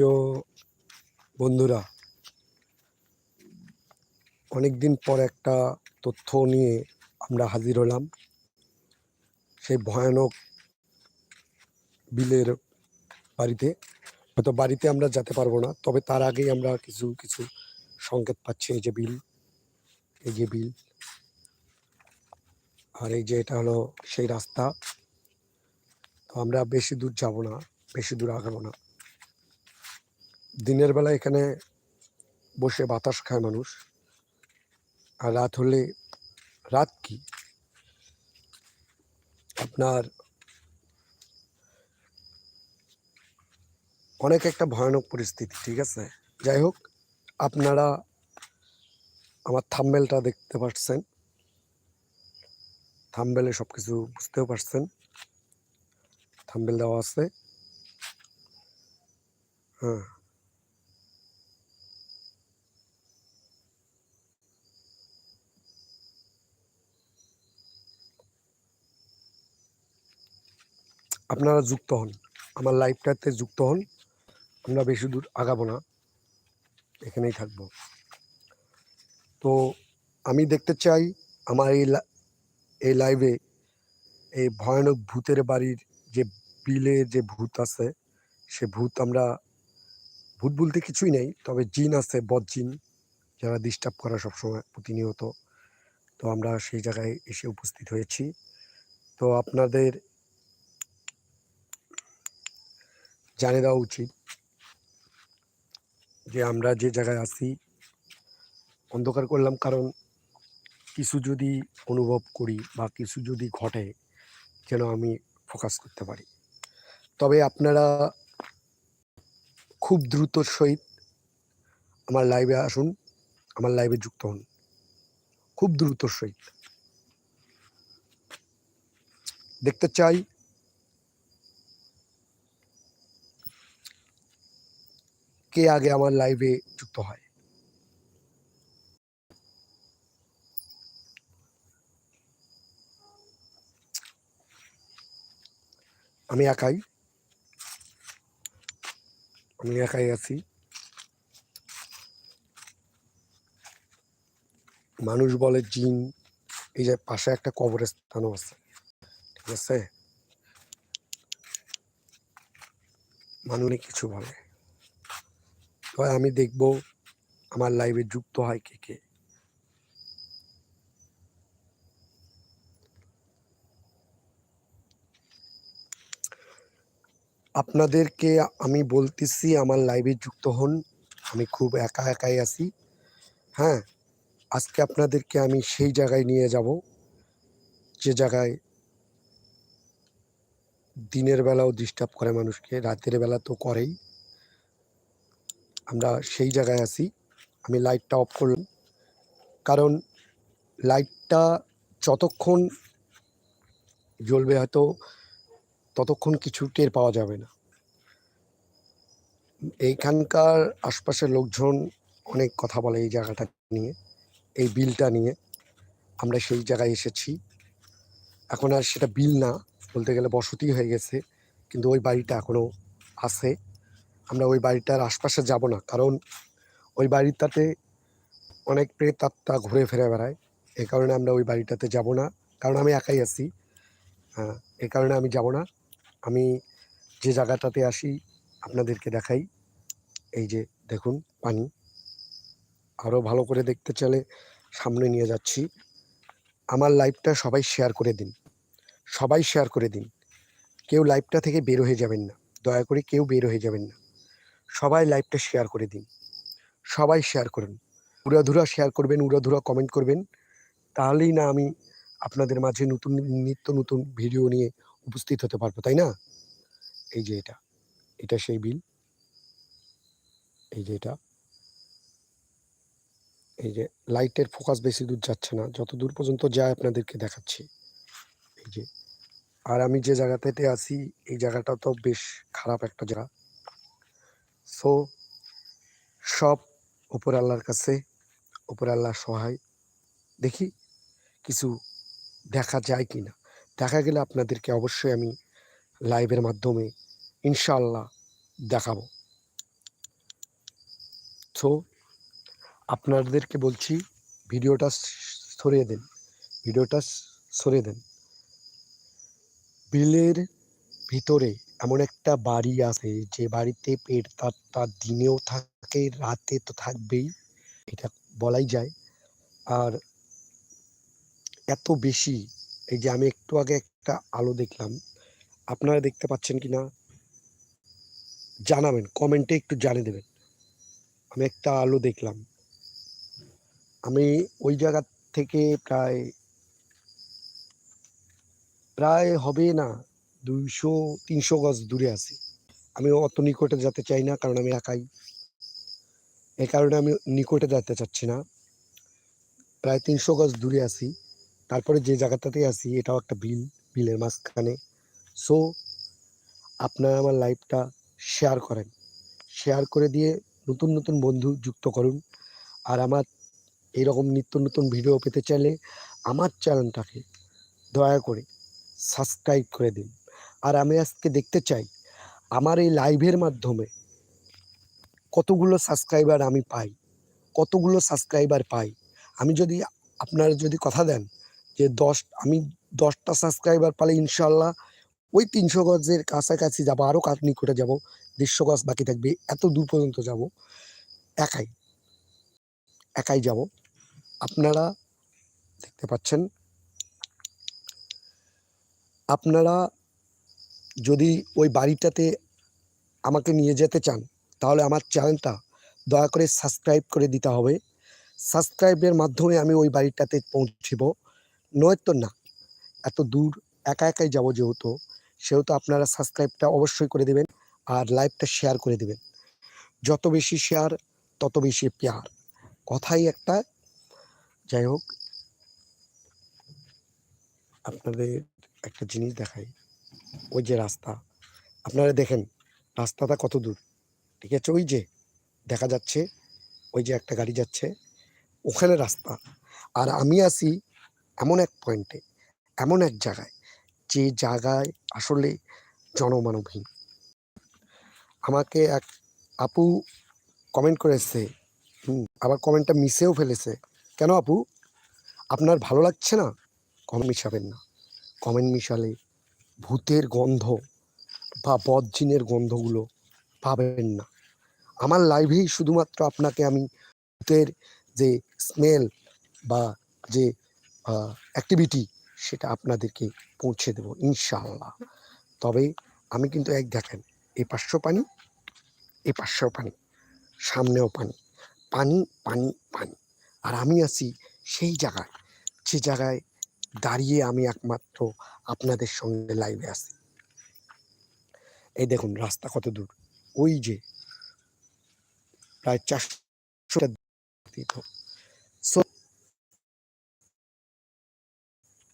প্রিয় বন্ধুরা, অনেকদিন পর একটা তথ্য নিয়ে আমরা হাজির হলাম। সেই ভয়ানক বিলের বাড়িতে। হয়তো বাড়িতে আমরা যেতে পারব না, তবে তার আগেই আমরা কিছু কিছু সংকেত পাচ্ছি। এই যে বিল, এই যে বিল, আর এই যে এটা হলো সেই রাস্তা। তো আমরা বেশি দূর যাব না, বেশি দূর আগাবো না। দিনের বেলা এখানে বসে বাতাস খায় মানুষ। আর রাত হলে, রাত কি? আপনার অনেক একটা ভয়ানক পরিস্থিতি, ঠিক আছে? যাই হোক, আপনারা আমার থাম্বেলটা দেখতে পাচ্ছেন থাম্বেলে সব কিছু বুঝতেও পারছেন। থাম্বেল দেওয়া আছে। হ্যাঁ। আপনারা যুক্ত হন। আমার লাইফটাতে যুক্ত হন। আমরা বেশি দূর আগাবো না। এখানেই থাকব। তো আমি দেখতে চাই আমার এই এই লাইভে এই ভয়ানক ভূতের বাড়ির যে বিলে যে ভূত আছে, সে ভূত আমরা, ভূত বলতে কিছুই নেই, তবে জিন আছে, বদ জিন, যারা ডিস্টার্ব করা সবসময় প্রতিনিয়ত। তো আমরা সেই জায়গায় এসে উপস্থিত হয়েছি। তো আপনাদের জানিয়ে দেওয়া উচিত যে আমরা যে জায়গায় আছি, অন্ধকার করলাম কারণ কিছু যদি অনুভব করি বা কিছু যদি ঘটে যেন আমি ফোকাস করতে পারি। তবে আপনারা খুব দ্রুত সহিত আমার লাইভে আসুন, আমার লাইভে যুক্ত হন। খুব দ্রুত সহিত। দেখতে চাই কে আগে আমার লাইভে যুক্ত হয়। আমি একাই। আমি একাই আছি। মানুষ বলে জিন, এই যে পাশে একটা কবরস্থানও আছে, ঠিক আছে? মানুষ কিছু বলে। তবে আমি দেখব আমার লাইভে যুক্ত হয় কে কে। আপনাদেরকে আমি বলতেছি, আমার লাইভে যুক্ত হন। আমি খুব একা একাই আছি। হ্যাঁ আজকে আপনাদেরকে আমি সেই জায়গায় নিয়ে যাব, যে জায়গায় দিনের বেলাও ডিস্টার্ব করে মানুষকে, রাতের বেলা তো করেই। আমরা সেই জায়গায় আছি। আমি লাইটটা অফ করলাম। কারণ লাইটটা যতক্ষণ জ্বলবে হয়তো ততক্ষণ কিছু টের পাওয়া যাবে না। এইখানকার আশপাশের লোকজন অনেক কথা বলে এই জায়গাটা নিয়ে, এই বিলটা নিয়ে। আমরা সেই জায়গায় এসেছি। এখন আর সেটা বিল না, বলতে গেলে বসতি হয়ে গেছে। কিন্তু ওই বাড়িটা এখনও আছে। আমরা ওই বাড়িটার আশপাশে যাব না, কারণ ওই বাড়িটাতে অনেক প্রেত আত্মা ঘুরে ফিরে বেড়ায়। এই কারণে আমরা ওই বাড়িটাতে যাব না, কারণ আমি একাই আছি। এই কারণে আমি যাব না। আমি যে জায়গাটাতে আসি, আপনাদেরকে দেখাই। এই যে দেখুন পানি। আরও ভালো করে দেখতে চাইলে সামনে নিয়ে যাচ্ছি। আমার লাইভটা সবাই শেয়ার করে দিন। সবাই শেয়ার করে দিন। কেউ লাইভটা থেকে বের হয়ে যাবেন না। দয়া করে কেউ বের হয়ে যাবেন না। সবাই লাইভটা শেয়ার করে দিন। সবাই শেয়ার করুন। উড়াধুরা শেয়ার করবেন, উড়াধুরা কমেন্ট করবেন। তাহলেই না আমি আপনাদের মাঝে নতুন, নিত্য নতুন ভিডিও নিয়ে উপস্থিত হতে পারব, তাই না? এই যে এটা। এটা সেই বিল এই যে এটা। এই যে লাইটের ফোকাস বেশি দূর যাচ্ছে না। যত দূর পর্যন্ত যায় আপনাদেরকে দেখাচ্ছি। এই যে। আর আমি যে জায়গাটাতে আছি, এই জায়গাটা তো বেশ খারাপ একটা জায়গা। সো সব উপর আল্লাহর কাছে, উপর আল্লাহ সহায়। দেখি কিছু দেখা যায় কি না দেখা গেলে আপনাদেরকে অবশ্যই আমি লাইভের মাধ্যমে ইনশাআল্লাহ দেখাবো। সো আপনাদেরকে বলছি, ভিডিওটা সরিয়ে দেন। ভিডিওটা সরিয়ে দেন। বিলের ভিতরে এমন একটা বাড়ি আছে যে বাড়িতে পেট তার তার দিনেও থাকে, রাতে তো থাকবেই, এটা বলাই যায়। আর এত বেশি, এই যে আমি একটু আগে একটা আলো দেখলাম, আপনারা দেখতে পাচ্ছেন কি না জানাবেন, কমেন্টে একটু জানিয়ে দেবেন। আমি একটা আলো দেখলাম। আমি ওই জায়গা থেকে প্রায় প্রায় হবে না দুইশো, তিনশো গজ দূরে আছি। আমি অত নিকটে যেতে চাই না, কারণ আমি একাই। এই কারণে আমি নিকটে যেতে চাচ্ছি না। প্রায় তিনশো গজ দূরে আছি। তারপরে যে জায়গাটাতে আছি, এটাও একটা বিল, বিলের মাঝখানে। সো আপনারা আমার লাইভটা শেয়ার করেন। শেয়ার করে দিয়ে নতুন নতুন বন্ধু যুক্ত করুন। আর আমার এইরকম নিত্য নতুন ভিডিও পেতে চাইলে আমার চ্যানেলটাকে দয়া করে সাবস্ক্রাইব করে দিন। আর আমি আজকে দেখতে চাই, আমার এই লাইভের মাধ্যমে কতগুলো সাবস্ক্রাইবার আমি পাই, কতগুলো সাবস্ক্রাইবার পাই। আমি যদি আপনারা যদি কথা দেন যে দশ, আমি দশটা সাবস্ক্রাইবার পালে ইনশাল্লাহ ওই তিনশো গজের কাছাকাছি যাব আরও কাছ নিকটে যাব, দেড়শো গজ বাকি থাকবে, এত দূর পর্যন্ত যাব, একাই একাই যাব। আপনারা দেখতে পাচ্ছেন, আপনারা যদি ওই বাড়িটাতে আমাকে নিয়ে যেতে চান, তাহলে আমার চ্যানেলটা দয়া করে সাবস্ক্রাইব করে দিতে হবে। সাবস্ক্রাইবের মাধ্যমে আমি ওই বাড়িটাতে পৌঁছিব। নয়তো না, এত দূর একা একাই যাব যেহেতু, সেহেতু আপনারা সাবস্ক্রাইবটা অবশ্যই করে দেবেন আর লাইভটা শেয়ার করে দেবেন। যত বেশি শেয়ার, তত বেশি পেয়ার। কথাই একটা, যাই হোক, আপনাদের একটা জিনিস দেখাই। ওই যে রাস্তা, আপনারা দেখেন রাস্তাটা কত দূর, ঠিক আছে? ওই যে দেখা যাচ্ছে, ওই যে একটা গাড়ি যাচ্ছে, ওখানে রাস্তা। আর আমি আসি এমন এক পয়েন্টে এমন এক জায়গায়, যে জায়গায় আসলে জনমানবহীন। আমাকে এক আপু কমেন্ট করেছে আবার কমেন্টটা মিশেও ফেলেছে। কেন আপু? আপনার ভালো লাগছে না? কমেন্ট মিশাবেন না। কমেন্ট মিশালে ভূতের গন্ধ বা বদজিনের গন্ধগুলো পাবেন না। আমার লাইভেই শুধুমাত্র আপনাকে আমি ভূতের যে স্মেল বা যে অ্যাক্টিভিটি সেটা আপনাদেরকে পৌঁছে দেব, ইনশাআল্লাহ। তবে আমি কিন্তু এক দেখেন এ পাঁচশো পানি এ পাঁচশো পানি, সামনেও পানি পানি পানি পানি। আর আমি আছি সেই জায়গায়, যে জায়গায় দাঁড়িয়ে আমি একমাত্র আপনাদের সঙ্গে লাইভে আসি এই দেখুন, রাস্তা কত দূর। ওই যে প্রায় চারশো সো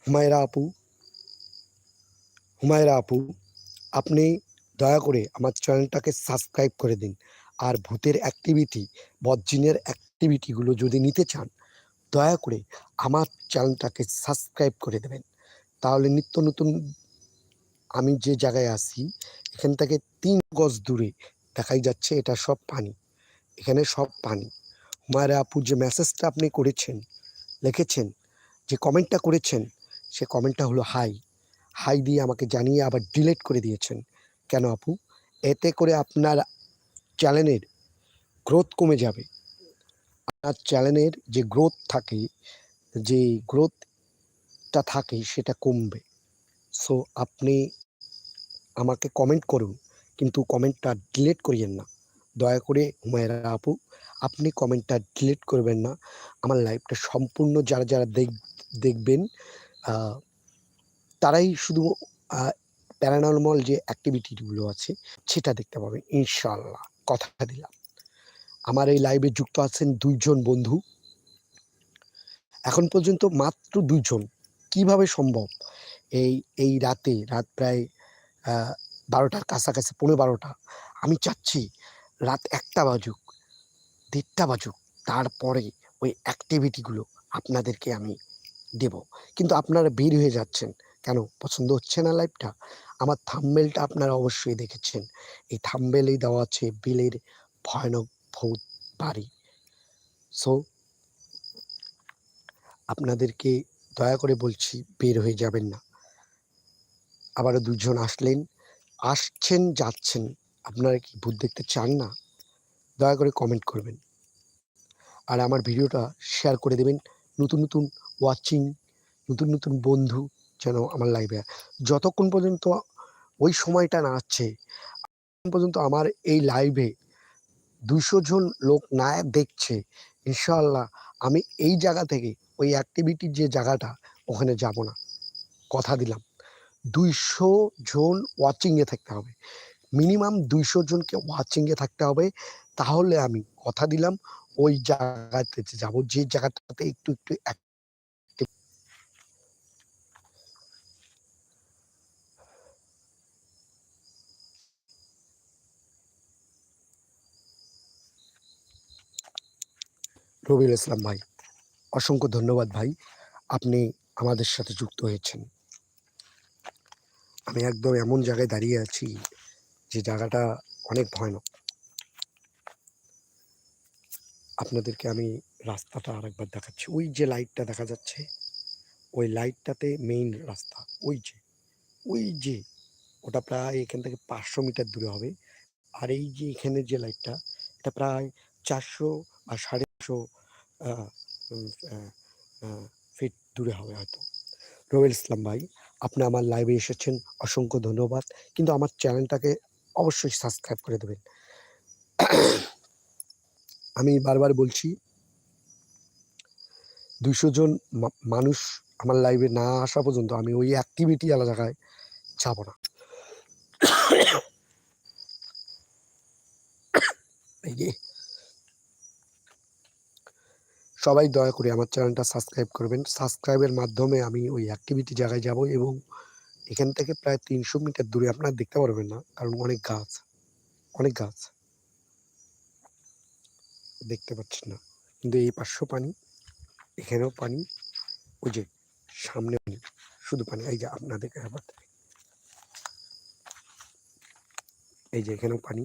হুমায়রা আপু হুমায়রা আপু, আপনি দয়া করে আমার চ্যানেলটাকে সাবস্ক্রাইব করে দিন। আর ভূতের অ্যাক্টিভিটি বদজিনের অ্যাক্টিভিটিগুলো যদি নিতে চান দয়া করে আমার চ্যানেলটাকে সাবস্ক্রাইব করে দেবেন। তাহলে নিত্য নতুন আমি যে জায়গায় আছি, এখান থেকে তিন গজ দূরে দেখাই যাচ্ছে এটা সব পানি। এখানে সব পানি। হুমায়রা আপু যে মেসেজটা আপনি করেছেন, লিখেছেন, যে কমেন্টটা করেছেন, সে কমেন্টটা হলো হাই হাই দিয়ে আমাকে জানিয়ে আবার ডিলেট করে দিয়েছেন। কেন আপু? এতে করে আপনার চ্যানেলের গ্রোথ কমে যাবে। আপনার চ্যানেলের যে গ্রোথ থাকে, যে গ্রোথটা থাকে সেটা কমবে। সো আপনি আমাকে কমেন্ট করুন, কিন্তু কমেন্টটা ডিলেট করিয়েন না। দয়া করে হুমায়রা আপু, আপনি কমেন্টটা ডিলিট করবেন না। আমার লাইভটা সম্পূর্ণ যারা যারা দেখ, দেখবেন তারাই শুধু প্যারানর্মাল যে অ্যাক্টিভিটিগুলো আছে, সেটা দেখতে পাবেন। ইনশাল্লাহ কথা দিলাম। আমার এই লাইভে যুক্ত আছেন দুইজন বন্ধু। এখন পর্যন্ত মাত্র দুইজন। কীভাবে সম্ভব? এই এই রাতে, রাত প্রায় বারোটার কাছাকাছি পনেরো বারোটা, আমি চাচ্ছি রাত একটা বাজুক, দেড়টা বাজুক, তারপরে ওই অ্যাক্টিভিটিগুলো আপনাদেরকে আমি দেব। কিন্তু আপনারা বের হয়ে যাচ্ছেন। কেন? পছন্দ হচ্ছে না লাইভটা আমার থাম্বেলটা আপনারা অবশ্যই দেখেছেন। এই থাম্বেলেই দেওয়া আছে বিলের ভয়ানক ভূত বাড়ি সো আপনাদেরকে দয়া করে বলছি, বের হয়ে যাবেন না। আবারও দুজন আসলেন, আসছেন, যাচ্ছেন, আপনারা কি ভূত দেখতে চান না? দয়া করে কমেন্ট করবেন। আর আমার ভিডিওটা শেয়ার করে দেবেন নতুন নতুন ওয়াচিং নতুন নতুন বন্ধু যেন আমার লাইভে যতক্ষণ পর্যন্ত ওই সময়টা না আসছে পর্যন্ত আমার এই লাইভে দুশো জন লোক না দেখছে ইনশাল্লাহ আমি এই জায়গা থেকে, ওই অ্যাক্টিভিটির যে জায়গাটা, ওখানে যাব না। কথা দিলাম। দুইশো জন ওয়াচিংয়ে থাকতে হবে। মিনিমাম দুইশো জনকে ওয়াচিংয়ে থাকতে হবে। তাহলে আমি কথা দিলাম, ওই জায়গাতে যাব, যে জায়গাটাতে একটু একটু রবিউল ইসলাম ভাই, অসংখ্য ধন্যবাদ ভাই, আপনি আমাদের সাথে যুক্ত হয়েছেন। আমি একদম এমন জায়গায় দাঁড়িয়ে আছি যে জায়গাটা অনেক ভয়ানক। আপনাদেরকে আমি রাস্তাটা আরেকবার দেখাচ্ছি। ওই যে লাইটটা দেখা যাচ্ছে, ওই লাইটটাতে মেইন রাস্তা, ওই যে ওই যে, ওটা প্রায় এখান থেকে পাঁচশো মিটার দূরে হবে। আর এই যে এখানে যে লাইটটা, এটা প্রায় চারশো বা সাড়ে ফিট দূরে হবে হয়তো। রবিল ইসলাম ভাই, আপনি আমার লাইভে এসেছেন, অসংখ্য ধন্যবাদ। কিন্তু আমার চ্যানেলটাকে অবশ্যই সাবস্ক্রাইব করে দেবেন। আমি বারবার বলছি দুশো জন মানুষ আমার লাইভে না আসা পর্যন্ত আমি ওই অ্যাক্টিভিটি আলাদা জায়গায় যাব না। এই যে সবাই দয়া করে আমার চ্যানেলটা সাবস্ক্রাইব করবেন। সাবস্ক্রাইবের মাধ্যমে আমি ওই অ্যাক্টিভিটি জায়গায় যাব এবং এখান থেকে প্রায় তিনশো মিটার দূরে আপনারা দেখতে পারবেন না, কারণ অনেক গাছ অনেক গাছ। দেখতে পাচ্ছেন না। কিন্তু এই পাঁচশো পানি, এখানেও পানি, ওই যে সামনে পানি শুধু পানি, এই যে আপনাদেরকে আবার। এই যে এখানেও পানি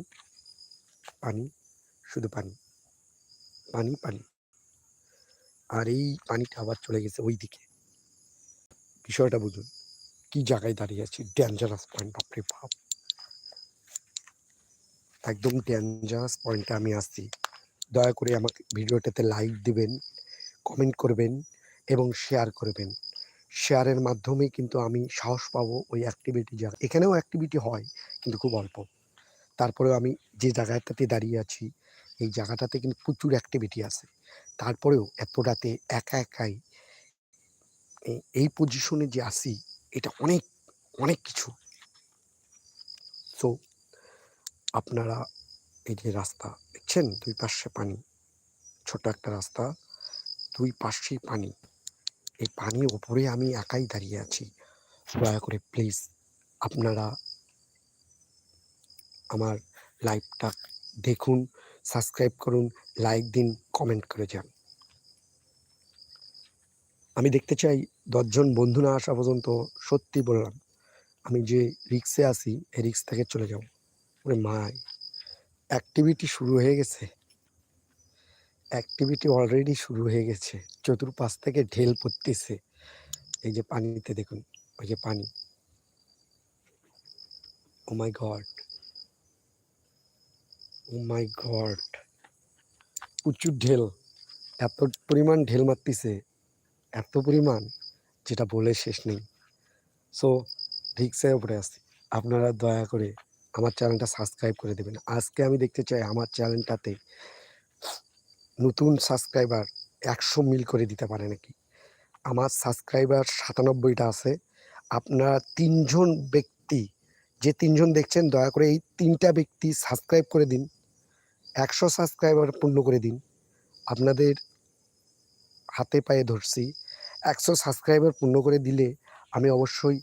পানি, শুধু পানি পানি পানি। আর এই পানিটা আবার চলে গেছে ওই দিকে বিষয়টা বুঝুন, কি জায়গায় দাঁড়িয়ে আছি? ডেঞ্জারাস পয়েন্ট বাপরে বাপ। একদম ডেঞ্জারাস পয়েন্টে আমি আসছি দয়া করে আমাকে ভিডিওটাতে লাইক দিবেন কমেন্ট করবেন এবং শেয়ার করবেন। শেয়ারের মাধ্যমে কিন্তু আমি সাহস পাবো ওই অ্যাক্টিভিটি জায়গা এখানেও অ্যাক্টিভিটি হয়, কিন্তু খুব অল্প। তারপরেও আমি যে জায়গাটাতে দাঁড়িয়ে আছি এই জায়গাটাতে কিন্তু প্রচুর অ্যাক্টিভিটি আছে। তারপরেও এত রাতে একা একাই এই পজিশনে যে আসি এটা অনেক অনেক কিছু। সো আপনারা এই যে রাস্তা দেখছেন, দুই পাশে পানি ছোট একটা রাস্তা, দুই পাশেই পানি। এই পানির ওপরে আমি একাই দাঁড়িয়ে আছি। দয়া করে প্লিজ আপনারা আমার লাইভটা দেখুন। সাবস্ক্রাইব করুন, লাইক দিন, কমেন্ট করে যান। আমি দেখতে চাই দশজন বন্ধু না আসা পর্যন্ত সত্যি বললাম, আমি যে রিক্সে আসি এই রিক্স থেকে চলে যাব। ওরে মায় অ্যাক্টিভিটি শুরু হয়ে গেছে। অ্যাক্টিভিটি অলরেডি শুরু হয়ে গেছে। চতুর্পাশ থেকে ঢেল পড়তেছে। এই যে পানিতে দেখুন, ওই যে পানি। ও মাই গড ও মাই গড প্রচুর ঢেল, এত পরিমাণ ঢেল মারতিছে, এত পরিমাণ, যেটা বলে শেষ নেই। সো রিক্সের উপরে আসছি আপনারা দয়া করে আমার চ্যানেলটা সাবস্ক্রাইব করে দেবেন। আজকে আমি দেখতে চাই আমার চ্যানেলটাতে নতুন সাবস্ক্রাইবার একশো মিল করে দিতে পারে নাকি। আমার সাবস্ক্রাইবার সাতানব্বইটা আছে। আপনারা তিনজন ব্যক্তি, যে তিনজন দেখছেন, দয়া করে এই তিনটা ব্যক্তি সাবস্ক্রাইব করে দিন। একশো সাবস্ক্রাইবার পূর্ণ করে দিন। আপনাদের হাতে পায়ে ধরছি। একশো সাবস্ক্রাইবার পূর্ণ করে দিলে আমি অবশ্যই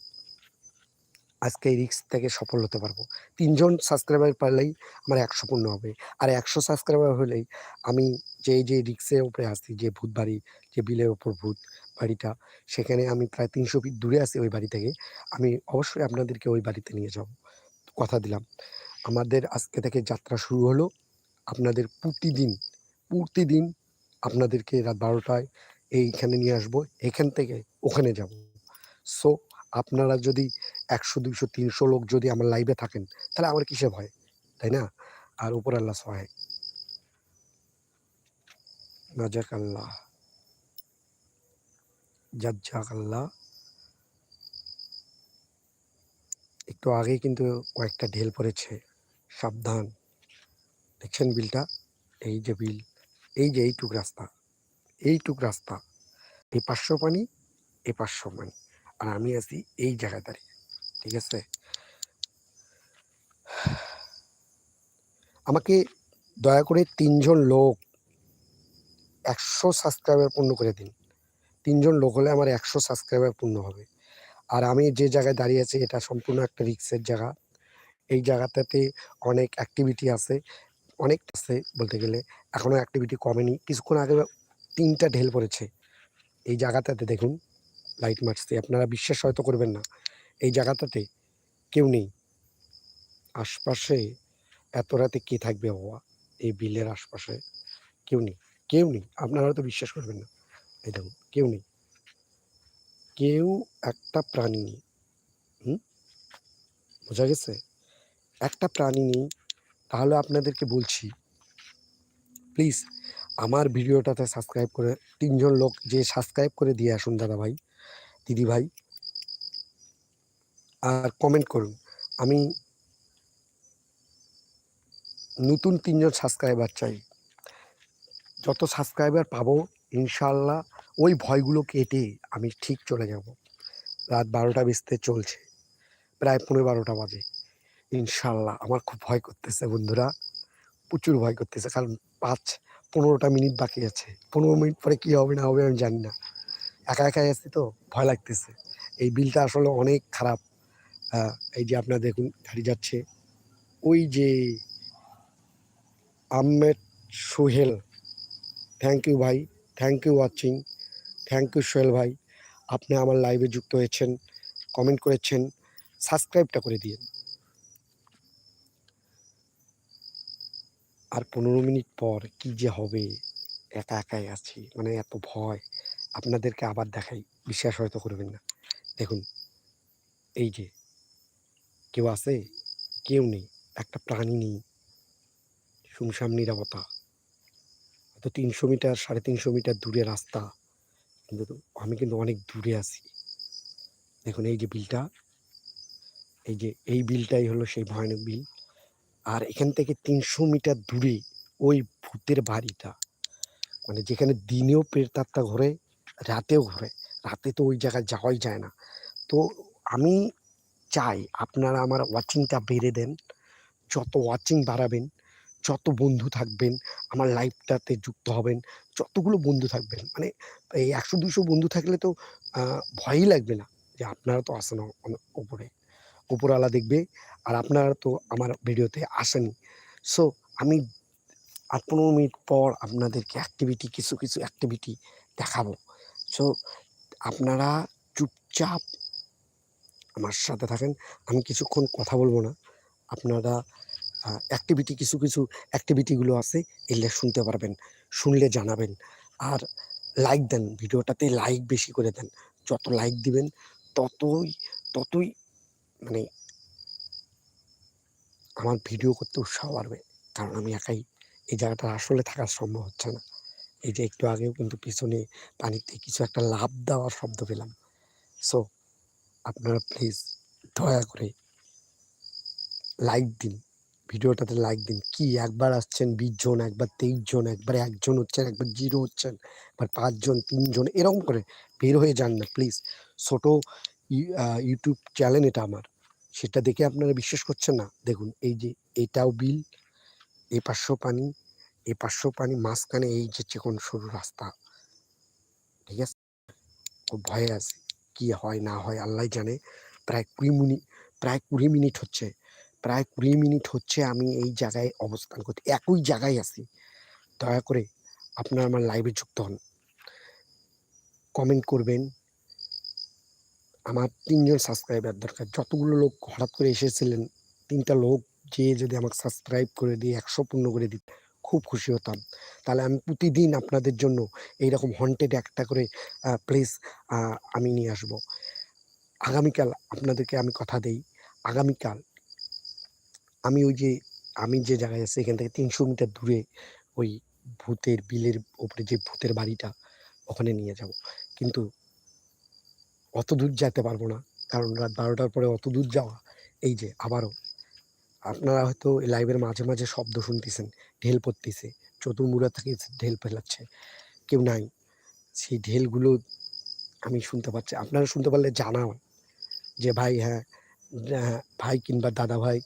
আজকে এই রিক্স থেকে সফল হতে পারব। তিনজন সাবস্ক্রাইবার পারলেই আমার একশো পূর্ণ হবে। আর একশো সাবস্ক্রাইবার হলেই আমি যে যে রিক্সের উপরে আসছি, যে ভূত বাড়ি, যে বিলের ওপর ভূত বাড়িটা, সেখানে আমি প্রায় তিনশো ফিট দূরে আছি ওই বাড়ি থেকে। আমি অবশ্যই আপনাদেরকে ওই বাড়িতে নিয়ে যাব। কথা দিলাম। আমাদের আজকে থেকে যাত্রা শুরু হলো। আপনাদের প্রতিদিন প্রতিদিন আপনাদেরকে রাত বারোটায় এইখানে নিয়ে আসব, এখান থেকে ওখানে যাব। সো আপনারা যদি একশো, দুইশো, তিনশো লোক যদি আমার লাইভে থাকেন, তাহলে আমার কিসে ভয়? তাই না? আর উপর আল্লাহ সহায়। নাজাক আল্লাহ জাজ্জাক আল্লাহ একটু আগে কিন্তু কয়েকটা ঢেল পড়েছে। সাবধান। দেখছেন বিলটা, এই যে বিল, এই যে এইটুক রাস্তা এইটুক রাস্তা এই পাঁচশো পানি এই পাঁচশো পানি, আর আমি আছি এই জায়গায় দাঁড়িয়ে, ঠিক আছে? আমাকে দয়া করে তিনজন লোক একশো সাবস্ক্রাইবার পূর্ণ করে দিন। তিনজন লোক হলে আমার একশো সাবস্ক্রাইবার পূর্ণ হবে। আর আমি যে জায়গায় দাঁড়িয়ে আছি, এটা সম্পূর্ণ একটা রিক্সের জায়গা। এই জায়গাটাতে অনেক অ্যাক্টিভিটি আছে। অনেক আছে বলতে গেলে। এখনও অ্যাক্টিভিটি কমেনি। কিছুক্ষণ আগে তিনটা ঢেল পড়েছে। এই জায়গাটাতে দেখুন লাইট মারছে। আপনারা বিশ্বাস হয়তো করবেন না। এই জায়গাটাতে কেউ নেই। আশপাশে এত রাতে কে থাকবে বাবা? এই বিলের আশপাশে কেউ নেই। কেউ নেই। আপনারা হয়তো বিশ্বাস করবেন না। এই দেখুন, কেউ নেই। কেউ একটা প্রাণী নেই। হুম? বোঝা গেছে? একটা প্রাণী নেই। তাহলে আপনাদেরকে বলছি প্লিজ আমার ভিডিওটাতে সাবস্ক্রাইব করে তিনজন লোক যে সাবস্ক্রাইব করে দিয়ে আসুন দাদা ভাই, দিদি ভাই, আর কমেন্ট করুন। আমি নতুন তিনজন সাবস্ক্রাইবার চাই। যত সাবস্ক্রাইবার পাবো ইনশাল্লাহ ওই ভয়গুলো কেটে আমি ঠিক চলে যাব। রাত বারোটা বেজতে চলছে, প্রায় পনেরো বারোটা বাজে। ইনশাল্লাহ। আমার খুব ভয় করতেছে বন্ধুরা। প্রচুর ভয় করতেছে। কারণ পাঁচ পনেরোটা মিনিট বাকি আছে। পনেরো মিনিট পরে কী হবে, না হবে আমি জানি না। একা একাই আছি তো, ভয় লাগতেছে। এই বিলটা আসলে অনেক খারাপ। এই যে আপনার দেখুন, গাড়ি যাচ্ছে। ওই যে আহমেদ সোহেল। থ্যাংক ইউ ভাই। Thank you watching thank you Sohel ভাই। আপনি আমার লাইভে যুক্ত হয়েছেন। কমেন্ট করেছেন। সাবস্ক্রাইবটা করে দিন আর পনেরো মিনিট পর কি যে হবে? একা একাই আছি মানে এত ভয়। আপনাদেরকে আবার দেখাই, বিশ্বাস হয়তো করবেন না। দেখুন, এই যে, কেউ আছে? কেউ নেই, একটা প্রাণী নেই। শুনশাম নিরাপত্তা। হয়তো তিনশো মিটার, সাড়ে তিনশো মিটার দূরে রাস্তা। কিন্তু আমি কিন্তু অনেক দূরে আছি। দেখুন, এই যে বিলটা, এই যে, এই বিলটাই হলো সেই ভয়ানক বিল। আর এখান থেকে তিনশো মিটার দূরে ওই ভূতের বাড়িটা। মানে যেখানে দিনেও প্রেতাত্মা ঘোরে, রাতেও ঘোরে। রাতে তো ওই জায়গায় যাওয়াই যায় না। তো আমি চাই আপনারা আমার ওয়াচিংটা বেড়ে দেন। যত ওয়াচিং বাড়াবেন, যত বন্ধু থাকবেন, আমার লাইফটাতে যুক্ত হবেন, যতগুলো বন্ধু থাকবেন। মানে এই একশো, দুশো বন্ধু থাকলে তো ভয়ই লাগবে না যে আপনারা তো আসেন উপরে উপরওয়ালা দেখবে আর আপনারা তো আমার ভিডিওতে আসেনি সো আমি আট পনেরো মিনিট পর আপনাদেরকে অ্যাক্টিভিটি কিছু কিছু অ্যাক্টিভিটি দেখাবো। সো আপনারা চুপচাপ আমার সাথে থাকেন। আমি কিছুক্ষণ কথা বলব না। আপনারা অ্যাক্টিভিটি কিছু কিছু অ্যাক্টিভিটিগুলো আছে এগুলো শুনতে পারবেন, শুনলে জানাবেন। আর লাইক দেন, ভিডিওটাতে লাইক বেশি করে দেন। যত লাইক দিবেন, ততই ততই মানে আমার ভিডিও করতে উৎসাহ বাড়বে। কারণ আমি একাই এই জায়গাটা আসলে থাকা সম্ভব হচ্ছে না। এই যে একটু আগেও কিন্তু পিছনে পানিতে কিছু একটা লাভ দেওয়ার শব্দ পেলাম। সো আপনারা প্লিজ দয়া করে লাইক দিন। ভিডিওটাতে লাইক দিন। কি একবার আসছেন বিশ জন, একবার তেইশ জন, একবার একজন হচ্ছেন, একবার জিরো হচ্ছেন, একবার পাঁচজন, তিনজন, এরকম করে বের হয়ে যান না প্লিজ ছোটো ইউটিউব চ্যানেল এটা আমার। সেটা দেখে আপনারা বিশ্বাস করছেন না? দেখুন, এই যে এটাও বিল এই পাঁচশো পানি এই পাঁচশো পানি, মাঝখানে এই যে চিকন সরু রাস্তা। ঠিক আছে? ও ভয়ে আছে। কি হয়, না হয়, আল্লাহ জানে। প্রায় কুড়ি মিনিট প্রায় কুড়ি মিনিট হচ্ছে। প্রায় কুড়ি মিনিট হচ্ছে আমি এই জায়গায় অবস্থান করতে একই জায়গায় আছি। দয়া করে আপনারা আমার লাইভে যুক্ত হন। কমেন্ট করবেন। আমার তিনজন সাবস্ক্রাইবার দরকার। যতগুলো লোক হঠাৎ করে এসেছিলেন, তিনটা লোক যে যদি আমাকে সাবস্ক্রাইব করে দিয়ে একশো পূর্ণ করে দিত, খুব খুশি হতাম। তাহলে আমি প্রতিদিন আপনাদের জন্য এইরকম হন্টেড একটা করে প্লেস আমি নিয়ে আসব। আগামীকাল আপনাদেরকে আমি কথা দেই। আগামীকাল আমি ওই যে, আমি যে জায়গায় আছি, এখান থেকে তিনশো মিটার দূরে ওই ভূতের বিলের ওপরে যে ভূতের বাড়িটা, ওখানে নিয়ে যাব। কিন্তু অত দূর যেতে পারব না। কারণ রাত বারোটার পরে অত দূর যাওয়া এই যে আবারও। আপনারা হয়তো লাইভের মাঝে মাঝে শব্দ শুনতেছেন ঢেল পড়তেছে চতুর্মুড়া থেকে ঢেল ফেলাচ্ছে কেউ নাই। সেই ঢেলগুলো আমি শুনতে পাচ্ছি। আপনারা শুনতে পারলে জানাও যে ভাই হ্যাঁ হ্যাঁ, ভাই কিংবা দাদা ভাই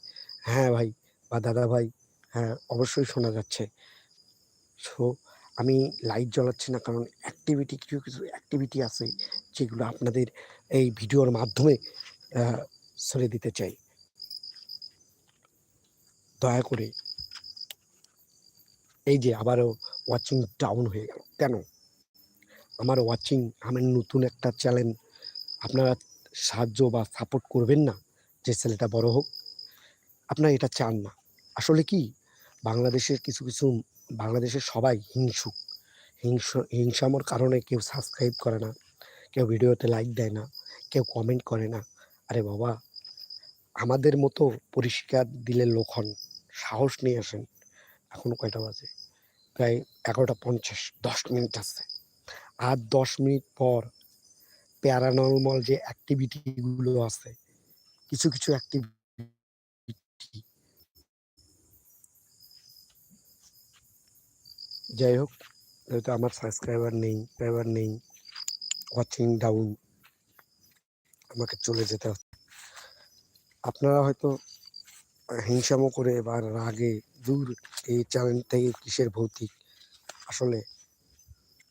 হ্যাঁ ভাই বা দাদা ভাই হ্যাঁ অবশ্যই শোনা যাচ্ছে। সো আমি লাইট জ্বলাচ্ছি না কারণ অ্যাক্টিভিটি কিছু কিছু অ্যাক্টিভিটি আছে। যেগুলো আপনাদের এই ভিডিওর মাধ্যমে ছেড়ে দিতে চাই। দয়া করে। এই যে আবারও ওয়াচিং ডাউন হয়ে গেল। কেন? আমার ওয়াচিং আমার নতুন একটা চ্যানেল আপনারা সাহায্য বা সাপোর্ট করবেন না যে ছেলেটা বড় হোক। আপনারা এটা চান না। আসলে কি? বাংলাদেশের কিছু কিছু, বাংলাদেশের সবাই হিংসুক। হিংস, হিংসামর কারণে কেউ সাবস্ক্রাইব করে না। কেউ ভিডিওতে লাইক দেয় না, কেউ কমেন্ট করে না। আরে বাবা, আমাদের মতো পরিষ্কার দিলে লোক হন, সাহস নিয়ে আসেন। এখন কয়টা বাজে? প্রায় এগারোটা পঞ্চাশ, দশ মিনিট আছে। আর দশ মিনিট পর প্যারানর্মাল যে অ্যাক্টিভিটিগুলো আছে, কিছু কিছু অ্যাক্টিভিটি যাই হোক, যেহেতু আমার সাবস্ক্রাইবার নেই সাবস্ক্রাইবার নেই ওয়াচিং ডাউন আমাকে চলে যেতে হচ্ছে। আপনারা হয়তো হিংসামো করে বা রাগে দূর এই চ্যানেল থেকে কিসের ভৌতিক আসলে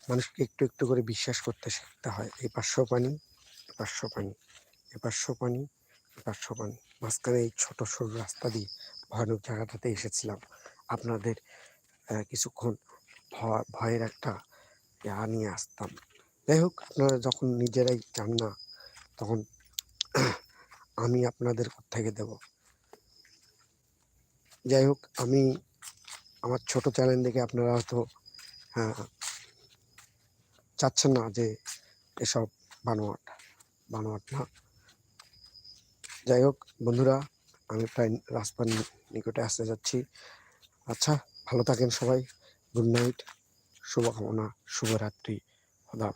মানুষকে একটু একটু করে বিশ্বাস করতে শিখতে হয়। এই পাঁচশো পানি, এ পানি, এ পাঁচশো পানি, এ পাঁচশো পানি। মাঝখানে এই ছোটো সরু রাস্তা দিয়ে ভয়ানক জায়গাটাতে এসেছিলাম। আপনাদের কিছুক্ষণ ভয়ের একটা ইয়া নিয়ে আসতাম। যাই হোক, আপনারা যখন নিজেরাই চান না, তখন আমি আপনাদের থেকে দেব। যাই হোক, আমি আমার ছোট চ্যানেল দেখে আপনারা হয়তো হ্যাঁ চাচ্ছেন না যে এসব বানোয়াট বানোয়াট না। যাই হোক, বন্ধুরা, আমি প্রায় রাস্তার নিকটে আসতে যাচ্ছি। আচ্ছা ভালো থাকেন সবাই। গুড নাইট, শুভকামনা, শুভরাত্রি। খোদা